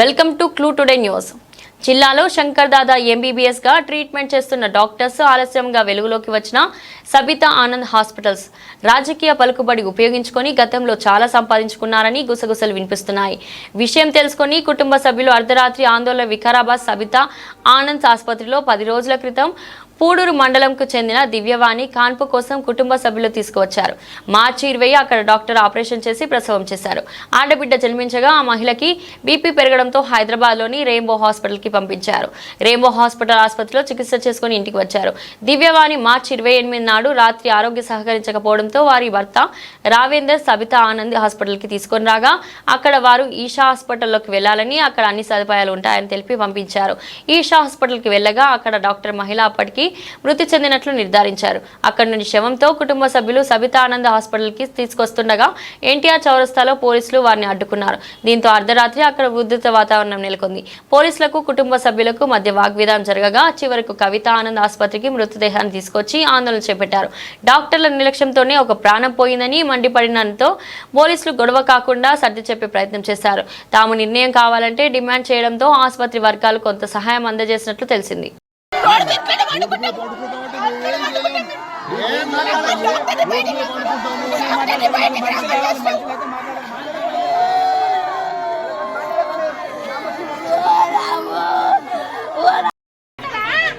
Welcome to clue today news. జిల్లాలో శంకర్ దాదా ఎంబీబీఎస్గా treatment చేస్తున్న డాక్టర్స్ ఆలస్యంగా వెలుగులోకి వచ్చిన సబితా ఆనంద్ హాస్పిటల్స్ రాజకీయ పలుకుబడి ఉపయోగించుకొని గతంలో చాలా సంపాదించుకున్నారని గుసగుసలు వినిపిస్తున్నాయి. విషయం తెలుసుకొని కుటుంబ సభ్యులు అర్ధరాత్రి ఆందోళన వికారాబాద్ సబితా ఆనంద్ ఆసుపత్రిలో పది రోజుల క్రితం పూడూరు మండలంకు చెందిన దివ్యవాణి కాన్పు కోసం కుటుంబ సభ్యులు తీసుకువచ్చారు. మార్చి ఇరవై అక్కడ డాక్టర్ ఆపరేషన్ చేసి ప్రసవం చేశారు. ఆడబిడ్డ జన్మించగా ఆ మహిళకి బీపీ పెరగడంతో హైదరాబాద్లోని రెయిన్బో హాస్పిటల్కి పంపించారు. రెయిన్బో హాస్పిటల్ ఆసుపత్రిలో చికిత్స చేసుకుని ఇంటికి వచ్చారు. దివ్యవాణి మార్చి ఇరవై ఎనిమిది నాడు రాత్రి ఆరోగ్య సహకరించకపోవడంతో వారి భర్త రావేందర్ సబితా ఆనంద్ హాస్పిటల్కి తీసుకొని రాగా అక్కడ వారు ఈషా హాస్పిటల్లోకి వెళ్ళాలని అక్కడ అన్ని సదుపాయాలు ఉంటాయని తెలిపి పంపించారు. ఈషా హాస్పిటల్కి వెళ్ళగా అక్కడ డాక్టర్ మహిళ అప్పటికి మృతి చెందినట్లు నిర్ధారించారు. అక్కడి నుండి శవంతో కుటుంబ సభ్యులు సబితా ఆనంద్ హాస్పిటల్కి తీసుకొస్తుండగా ఎన్టీఆర్ చౌరస్తాలో పోలీసులు వారిని అడ్డుకున్నారు. దీంతో అర్ధరాత్రి అక్కడ ఉధృత వాతావరణం నెలకొంది. పోలీసులకు కుటుంబ సభ్యులకు మధ్య వాగ్విధానం జరగగా చివరకు కవిత ఆనంద్ ఆసుపత్రికి మృతదేహాన్ని తీసుకొచ్చి ఆందోళన చేపట్టారు. డాక్టర్ల నిర్లక్ష్యంతోనే ఒక ప్రాణం పోయిందని మండిపడినంతో పోలీసులు గొడవ కాకుండా సర్ది చెప్పే ప్రయత్నం చేశారు. తాము నిర్ణయం కావాలంటే డిమాండ్ చేయడంతో ఆసుపత్రి వర్గాలు కొంత సహాయం అందజేసినట్లు తెలిసింది.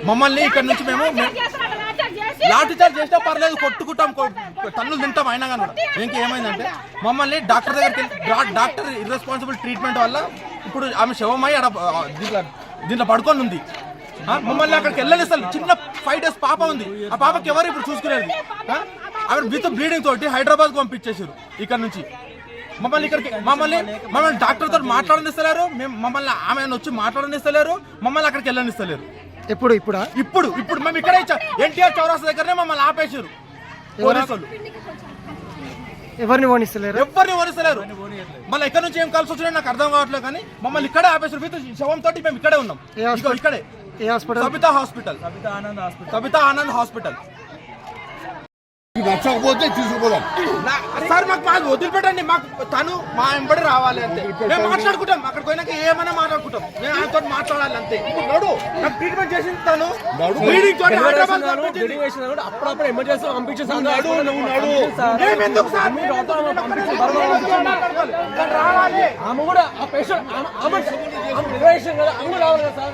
మమ్మల్ని ఇక్కడ నుంచి మేము లాఠీ చార్జ్ చేసినా పర్లేదు కొట్టుకుంటాం తన్నులు తింటాం అయినా కానీ. ఇంక ఏమైందంటే మమ్మల్ని డాక్టర్ దగ్గరికి డాక్టర్ ఇర్రెస్పాన్సిబుల్ ట్రీట్మెంట్ వల్ల ఇప్పుడు ఆమె శవమై అక్కడ దీంట్లో దీంట్లో పడుకొని ఉంది మమ్మల్ని అక్కడికి వెళ్ళనిస్తారు చిన్న ఫైవ్ డేస్ పాప ఉంది. ఆ పాపకి ఎవరు ఇప్పుడు చూసుకునేది? ఆ? ఆమె విత్ బ్లీడింగ్ తోటి హైదరాబాద్ పంపించేసారు ఇక్కడ నుంచి. మమ్మల్ని ఇక్కడికి మమ్మల్ని మమ్మల్ని డాక్టర్ తోటి మాట్లాడనిస్తలేరు. మేము మమ్మల్ని ఆమె వచ్చి మాట్లాడనిస్తలేరు. మమ్మల్ని అక్కడికి వెళ్ళనిస్తలేరు. ఎప్పుడు ఇప్పుడా? ఇప్పుడు ఇప్పుడు మేము ఇక్కడే ఇచ్చాం ఎన్టీఆర్ చౌరాస్తా దగ్గరనే మమ్మల్ని ఆపేసారు పోలీసు వాళ్ళు ఎవరిని పోనిస్తలేరు? ఎవరిని వరిస్తలేరు మళ్ళీ ఇక్కడ నుంచి ఏం కలిసి వచ్చినా నాకు అర్థం కావట్లేదు కానీ మమ్మల్ని ఇక్కడే ఆపేసారు విత్ శవం తోటి మేము ఇక్కడే ఉన్నాం. ఇక్కడే. ఏ hospital Sabitha hospital Sabitha Anand hospital Sabitha Anand hospital నచ్చకపోతే తీసుకుపోదాం నా- సార్ మాకు మాకు వదిలిపెట్టండి. మాకు తను మా వెంబడి రావాలి అంతే. మేము మాట్లాడుకుంటాం. అక్కడికి పోయినాక ఏమైనా మాట్లాడుకుంటాం. ఆయనతో మాట్లాడాలి అంతే. ఇప్పుడు నడు నాకు ట్రీట్మెంట్ చేసింది తను. అప్పుడప్పుడు ఎమర్జెన్సీ పంపించేసాను ఆమె కూడా ఆ పేషెంట్ ఆమె కదా ఆమె రావాలి కదా సార్.